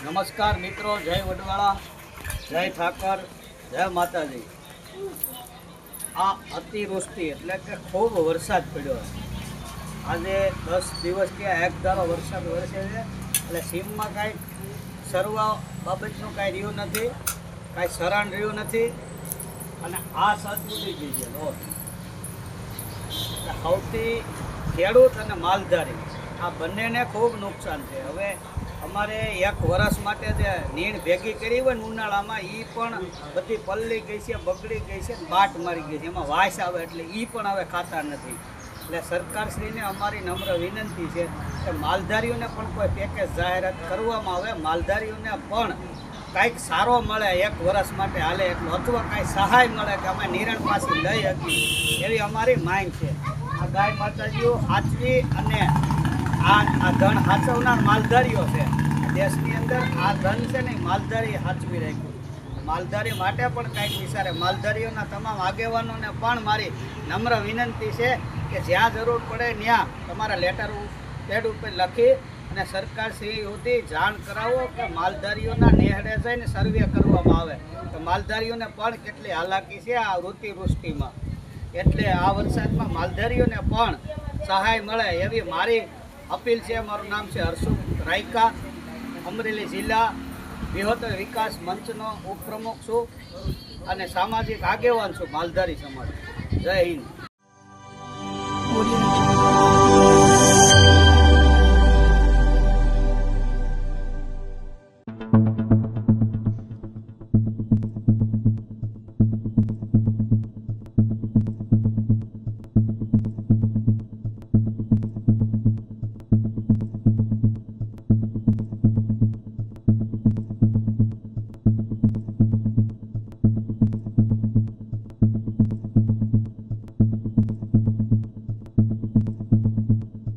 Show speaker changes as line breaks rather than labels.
નમસ્કાર મિત્રો, જય વડવાળા, જય ઠાકર, જય માતાજી. આ અતિવૃષ્ટિ એટલે કે ખૂબ વરસાદ પડ્યો છે. આજે દસ દિવસ કે એક ધારો વરસાદ વરસે છે. એટલે સીમમાં કાંઈ સરવા બાબતનું કાંઈ રહ્યું નથી, કાંઈ સરાણ રહ્યું નથી. અને આ ઉડી ગઈ છે સૌથી ખેડૂત અને માલધારી, આ બંનેને ખૂબ નુકસાન છે. હવે અમારે એક વર્ષ માટે જે નીણ ભેગી કરી હોય ને ઉનાળામાં એ પણ બધી પલ્લી ગઈ છે, બગડી ગઈ છે બાટ મારી ગઈ છે. એમાં વાસ આવે એટલે એ પણ હવે ખાતા નથી. એટલે સરકારશ્રીને અમારી નમ્ર વિનંતી છે કે માલધારીઓને પણ કોઈ પેકેજ જાહેરાત કરવામાં આવે. માલધારીઓને પણ કાંઈક સારો મળે એક વર્ષ માટે હાલે એટલું અથવા કાંઈ સહાય મળે કે અમે નિરણ પાસે લઈ હતી એવી અમારી માંગ છે. આ ગાય માતાજીઓ સાચવી અને આ આ ધન સાચવનાર માલધારીઓ છે. દેશની અંદર આ ધન છે ને માલધારી સાચવી રાખ્યું. માલધારી માટે પણ કાંઈક વિચારે. માલધારીઓના તમામ આગેવાનોને પણ મારી નમ્ર વિનંતી છે કે જ્યાં જરૂર પડે ત્યાં તમારા લેટર પેડ ઉપર લખી અને સરકાર શ્રી સુધી જાણ કરાવો કે માલધારીઓના નેહડે જઈને સર્વે કરવામાં આવે. તો માલધારીઓને પણ કેટલી હાલાકી છે આ વૃત્તિવૃષ્ટિમાં. એટલે આ વરસાદમાં માલધારીઓને પણ સહાય મળે એવી મારી અપીલ છે, મારું નામ છે હર્ષુખ રાયકા, અમરેલી જિલ્લા બૃહત્તર વિકાસ મંચનો ઉપપ્રમુખ છું અને સામાજિક આગેવાન છું, માલધારી સમાજ. જય હિન્દ.
thank you